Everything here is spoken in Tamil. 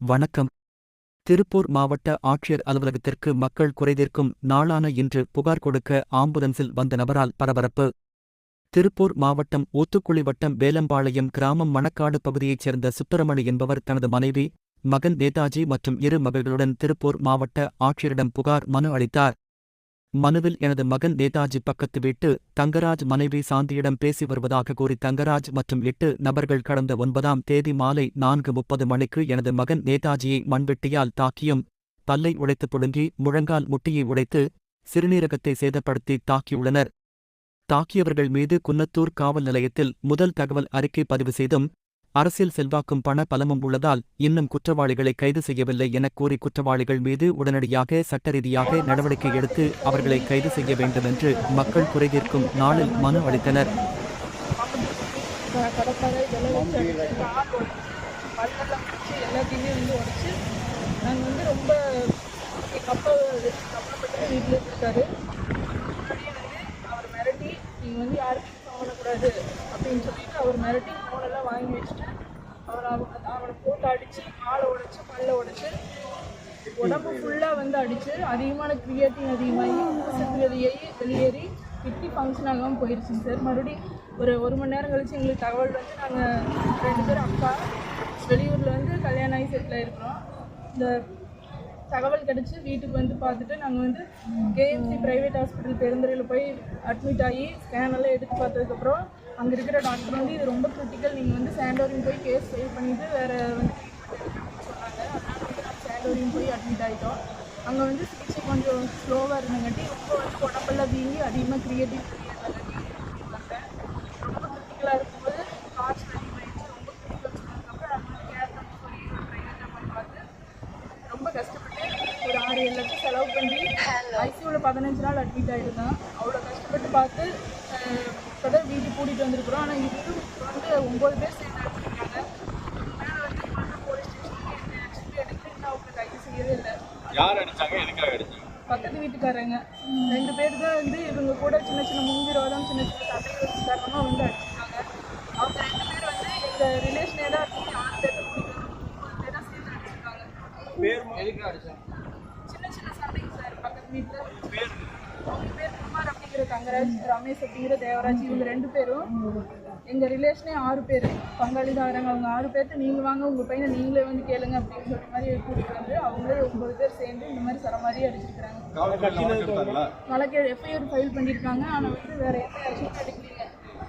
வணக்கம். திருப்பூர் மாவட்ட ஆட்சியர் அலுவலகத்திற்கு மக்கள் குறைதீர்க்கும் நாளான இன்று புகார் கொடுக்க ஆம்புலன்ஸில் வந்த நபரால் பரபரப்பு. திருப்பூர் மாவட்டம் ஊத்துக்குழி வட்டம் வேலம்பாளையம் கிராமம் மணக்காடு பகுதியைச் சேர்ந்த சுப்பிரமணி என்பவர் தனது மனைவி மகன் நேதாஜி மற்றும் இரு மகள்களுடன் திருப்பூர் மாவட்ட ஆட்சியரிடம் புகார் மனு அளித்தார். மனுவில் எனது மகன் நேதாஜி பக்கத்து வீட்டு தங்கராஜ் மனைவி சாந்தியிடம் பேசி வருவதாக கூறி தங்கராஜ் மற்றும் எட்டு நபர்கள் கடந்த ஒன்பதாம் தேதி மாலை நான்கு முப்பது மணிக்கு எனது மகன் நேதாஜியை மண்வெட்டியால் தாக்கியும் பல்லை உடைத்து புழுங்கி முழங்கால் முட்டியை உடைத்து சிறுநீரகத்தை சேதப்படுத்தி தாக்கியுள்ளனர் தாக்கியவர்கள் மீது குன்னத்தூர் காவல் நிலையத்தில் முதல் தகவல் அறிக்கை பதிவு செய்தும் அரசியல் செல்வாக்கும் பண பலமும் உள்ளதால் இன்னும் குற்றவாளிகளை கைது செய்யவில்லை எனக் கூறி குற்றவாளிகள் மீது உடனடியாக சட்டரீதியாக நடவடிக்கை எடுத்து அவர்களை கைது செய்ய வேண்டும் என்று மக்கள் குறைதீர்க்கும் நாளில் மனு அளித்தனர். எல்லாத்தையுமே வந்து உடச்சி நாங்கள் வந்து ரொம்ப எங்கள் அப்பா கவலைப்பட்டு வீட்டில் இருக்காரு வந்து அவர் மிரட்டி நீங்கள் வந்து யாருக்கும் அப்படின்னு சொல்லி அவர் மிரட்டி ஃபோனெல்லாம் வாங்கி வச்சுட்டு அவர் அவ- அவனை போட்டு அடித்து காலை உடைச்சி பல்ல உடைச்சி உடம்பு ஃபுல்லாக வந்து அடிச்சு அதிகமான கிரியேட்டிங் அதிகமாகி ஊசத்து வெளியேறி வெளியேறி ஃபங்க்ஷன் ஆகாமல் போயிடுச்சுங்க சார். மறுபடியும் ஒரு ஒரு மணி நேரம் கழிச்சு எங்களுக்கு தகவல் வந்து நாங்கள் ரெண்டு பேரும் அக்கா வெளியூரில் வந்து கல்யாணம் ஆகி செட்டில் இருக்கிறோம் இந்த தகவல் கிடச்சி வீட்டுக்கு வந்து பார்த்துட்டு நாங்கள் வந்து கேஎம்சி ப்ரைவேட் ஹாஸ்பிட்டல் பெருந்துறையில் போய் அட்மிட் ஆகி ஸ்கேனெல்லாம் எடுத்து பார்த்ததுக்கப்புறம் அங்கே இருக்கிற டாக்டர் வந்து இது ரொம்ப கிரிட்டிக்கல் நீங்கள் வந்து சாண்டோரியம் போய் கேஸ் ஃபைல் பண்ணிவிட்டு வேறு வந்து சொன்னாங்க. வந்து நாங்கள் சாண்டோரியம் போய் அட்மிட் ஆகிட்டோம் அங்கே வந்து சிகிச்சை கொஞ்சம் ஸ்லோவாக இருந்தங்காட்டி ரொம்ப வந்து உடம்பெல்லாம் வீங்கி அதிகமாக கிரியேட்டிவ் வந்தேன் ரொம்ப கிரிட்டிக்கலாக இருக்கும்போது காய்ச்சல் அதிகமாகிடுச்சு ரொம்ப கிரிட்டிக்கல் சொன்னதுக்கப்புறம் நம்ம வந்து கேரளா போய் ஒரு ப்ரைவேட்டாக போய் பார்த்து ரொம்ப கஷ்டப்பட்டு ஒரு ஆறு ஏழு லட்சம் செலவு பண்ணி ஐசியூவில் பதினஞ்சு நாள் அட்மிட் ஆகிருந்தேன் அவ்வளோ கஷ்டப்பட்டு பார்த்து இப்போ வீட்டுக்கு கூட்டிகிட்டு வந்திருக்கிறோம். ஆனால் இது வந்து ஒம்பது பேர் சேர்ந்து அடிச்சிருக்காங்க மேலே வந்து மண்ணு போலீஸ் ஸ்டேஷனுக்கு என்ன ஆக்சுவலி எடுத்து இன்னும் அவங்க கைது செய்யவே இல்லை. யார் அடிச்சாங்க? எதுக்காக அடிச்சாங்க? பக்கத்து வீட்டுக்காரங்க. ரெண்டு பேர் தான் வந்து இவங்க கூட சின்ன சின்ன முன்விரோதம் சின்ன சின்ன சண்டை வச்சு காரணமாக வந்து அடிச்சிருக்காங்க அவங்க ரெண்டு பேர் வந்து எங்கள் ரிலேஷனே தான் இருக்கு. ஆறு பேர் சேர்ந்து அடிச்சிருக்காங்க. எதுக்காக அடிச்சாங்க? சின்ன சின்ன சண்டைங்க சார் பக்கத்து வீட்டில் அவங்க பேர் குமார் அப்படிங்கிற தங்கராஜ் ரமேஷ் அப்படிங்கிற தேவராஜ் இவங்க ரெண்டு பேரும் எங்கள் ரிலேஷனே ஆறு பேர். பங்காளி தான் வராங்க அவங்க ஆறு பேர்த்து நீங்கள் வாங்க உங்கள் பையனை நீங்களே வந்து கேளுங்க அப்படின்னு சொல்ற மாதிரி கூட்டிகிட்டு வந்து அவங்களே ஒன்பது பேர் சேர்ந்து இந்த மாதிரி சர மாதிரி அடிச்சிருக்கிறாங்க வழக்கு எஃப்ஐஆர் ஃபைல் பண்ணியிருக்காங்க ஆனால் வந்து வேறு எந்த ஆக்ஷனும் எடுக்கலைங்க